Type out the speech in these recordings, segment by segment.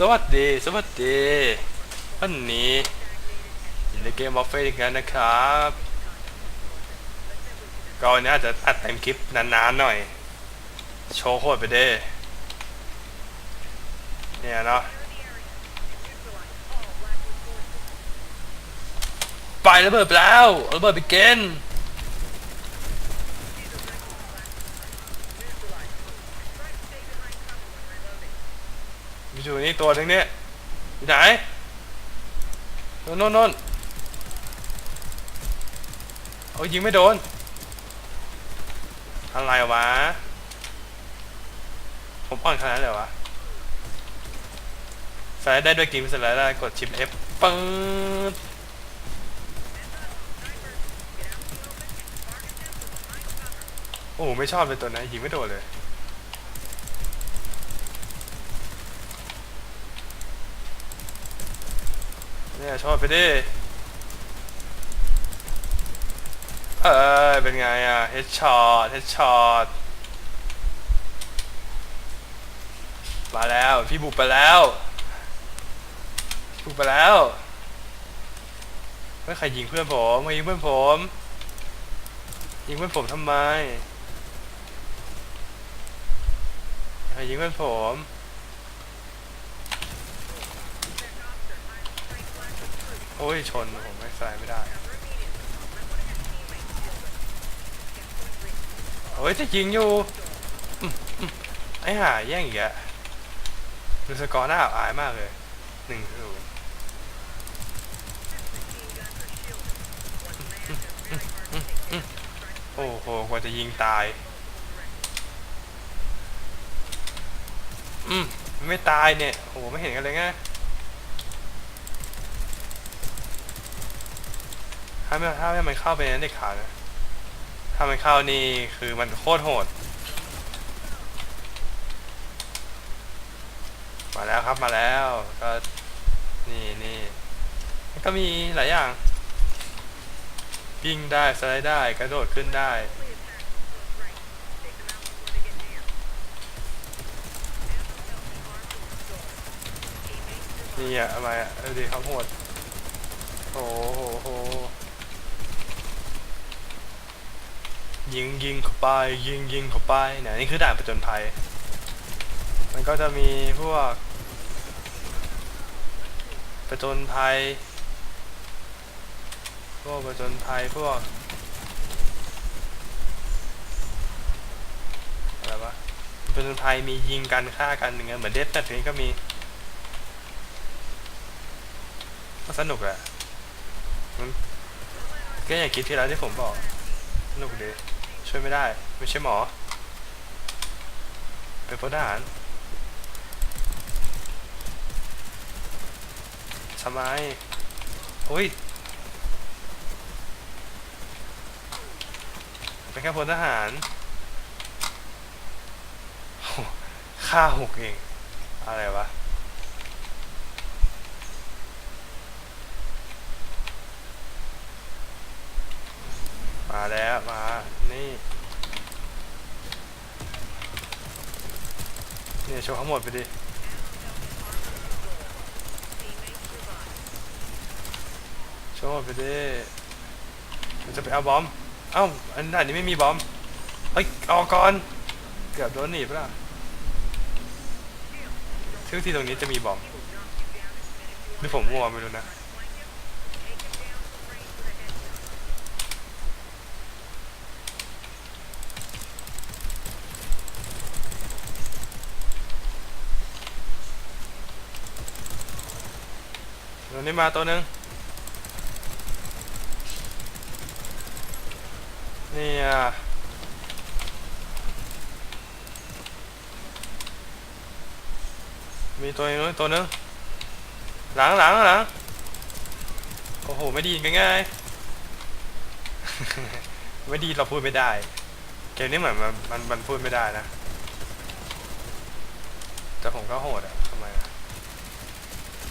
สวัสดีสวัสดีวันนี้อยู่ในเกมวอฟเฟอีกแล้วนะครับก็วันนี้อาจจะอัดเต็มคลิปนานๆหน่อย โชว์โคตรไปเด้เนี่ยเนาะไประเบิดแล้วระเบิดไปเกน มีอยู่นี่ตัวหนึงเนี่ยอยู่ไหนโน่นโน่นโน่นเอายิงไม่โดน อะไรวะ ผมอ่อนขนาดนั้นเลยวะสไลด์ได้ด้วยกิมสไลด์ได้กดชิป F ปึ๊ดโอ้ไม่ชอบเลยตัวนั้นยิงไม่โดนเลย เนี่ยชอบไปดิเออเป็นไงอะเฮดช็อตเฮดช็อตมาแล้วพี่บุกไปแล้วบุกไปแล้วไม่ใครยิงเพื่อนผมใครยิงเพื่อนผมยิงเพื่อนผมทำไมใครยิงเพื่อนผม โอ้ยชนผมไม่ใส่ไม่ได้โอ้ยจะยิงอยู่ไอ้ห่าแย่งอีกอะดูสกอร์หน้าอับอายมากเลยหนึ่งศูนย์โอ้โหกว่าจะยิงตาย อืมไม่ตายเนี่ย โอ้โห ไม่เห็นกันเลยไงาไม่ถ้าไม่มันเข้าไปในเด็กขาดนะถ้ามันเข้านี่คือมันโคตรโหด มาแล้วครับมาแล้วก็นี่นี่ก็มีหลายอย่างวิ่งได้สไลด์ได้กระโดดขึ้นได้นี่อะทำไมอะเออดีครับโหดโอ้โหโห ยิงยิงเข้าไป ยิงยิงเข้าไปเนี่ยนี่คือด่านประจนภัย มันก็จะมีพวกประจนภัย พวกประจนภัยพวกอะไรวะประจนภัยมียิงกันฆ่ากันอย่างเงี้ยเหมือนเดสแมทนี้ก็มีก็สนุกแหละก็อย่างคลิปที่แล้วที่ผมบอก สนุกดีช่วยไม่ได้ ไม่ใช่หมอ เป็นพลทหารทำไมโอ้ย เป็นแค่พลทหารโหฆ่าหกเอง อะไรวะ แล้วมา นี่ เนี่ยโชว์ทั้งหมดไปดิ โชว์หมดไปดิ มันจะไปเอาบอม เอ้า อันไหนนี้ไม่มีบอม เฮ้ย ออกก่อน เกือบโดนหนีบแล้วซึ่งที่ตรงนี้จะมีบอมหรือผมมัวไม่รู้นะ ตัวนี้มาตัวหนึ่งนี่อะมีตัวนึงตัวนึงหลังหลังหลังโอ้โห ไม่ดีกันง่ายไม่ดีเราพูดไม่ได้ เกมนี้เหมือนมันมันมันพูดไม่ได้นะ แต่ผมก็โหดอะทำไมอะ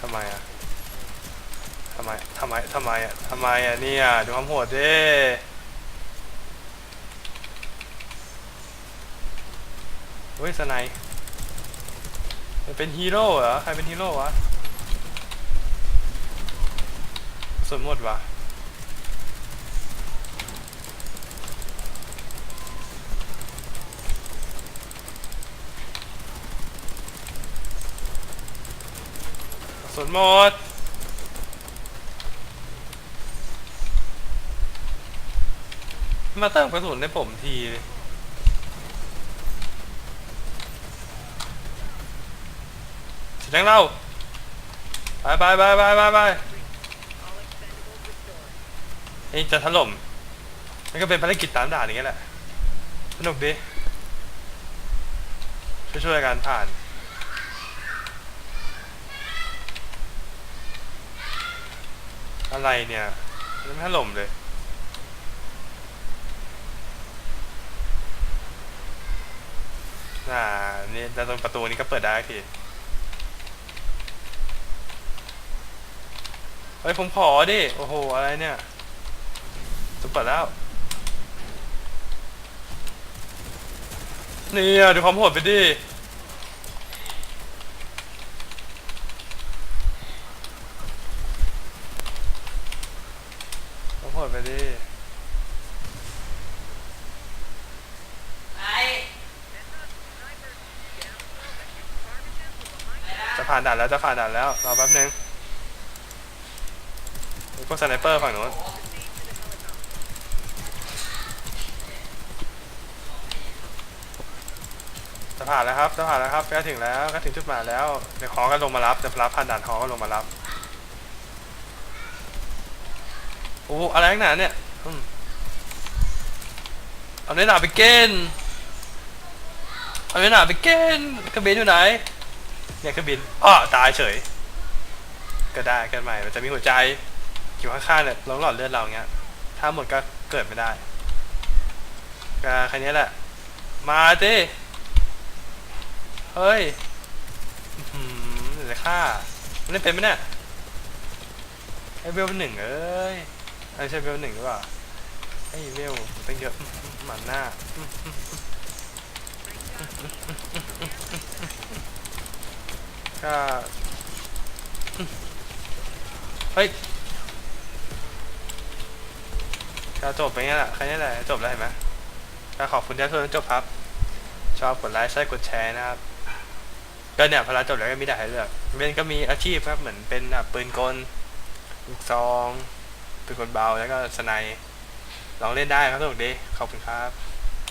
ทำไมอะ ทำไม ทำไม ทำไมอะทำไมอะเนี่ยดูความโหดดิเฮ้ยสไนเป็นฮีโร่เหรอ ใครเป็นฮีโร่วะสมมติวะสนหมด มาเติมกระสุนให้ผมทีเสียงเราไปไปไปไปไปไปนี่จะถล่มมันก็เป็นภารกิจตามด่านอย่างเงี้ยแหละ สนุกดี ช่วยๆกันผ่านอะไรเนี่ยมันถล่มเลย อ่า นี่แล้วตรงประตูนี้ก็เปิดได้ทีเฮ้ยผมขอดิ โอ้โห อะไรเนี่ยจะเปิดแล้ว นี่ดูความโหดไปดิ ความโหดไปดิ จะ ผ่านด่านแล้วจะผ่านด่านแล้วรอแป๊บนึงพวกสไนเปอร์ฝั่งโน้นจะผ่านแล้วครับจะผ่านแล้วครับใกล้ถึงแล้วใกล้ถึงจุดหมายแล้วเดี๋ยวขอก็ลงมารับเดี๋ยวรับผ่านด่านขอก็ลงมารับโอ้โหอะไรนักหนาเนี่ยอืมเอาเนื้อหนาไปเกณฑ์เอาเนื้อหนาไปเกณฑ์กระเบนอยู่ไหน เนี่ยเครื่องบินอ้อตายเฉย ก็ได้กันใหม่ มันจะมีหัวใจอยู่ข้างๆเนี่ยลงหลอดเลือดเราเงี้ย ถ้าหมดก็เกิดไม่ได้ก็แค่นี้แหละ มาดิเฮ้ยอื้อหืมเดี๋ยวฆ่าเล่นเป็นไหมเนี่ยไอเวลหนึ่งเอ้ยไอใช่เวลหนึ่งหรือเปล่าไอเวลเป็นเยอะอื้อหือหมันหน้า ก็ เฮ้ยก็จบไปงี้แหละแค่นี้แหละจบแล้วเห็นไหมก็ขอบคุณที่ทุกคนจบครับ ชอบกดไลค์ใช่กดแชร์นะครับ ก็เนี่ยพอเราจบแล้วก็มีด่าให้เลือกเป็นก็มีอาชีพครับเหมือนเป็นแบบปืนกลลูกซองปืนกลเบาแล้วก็สไนลองเล่นได้ครับสนุกดีขอบคุณครับ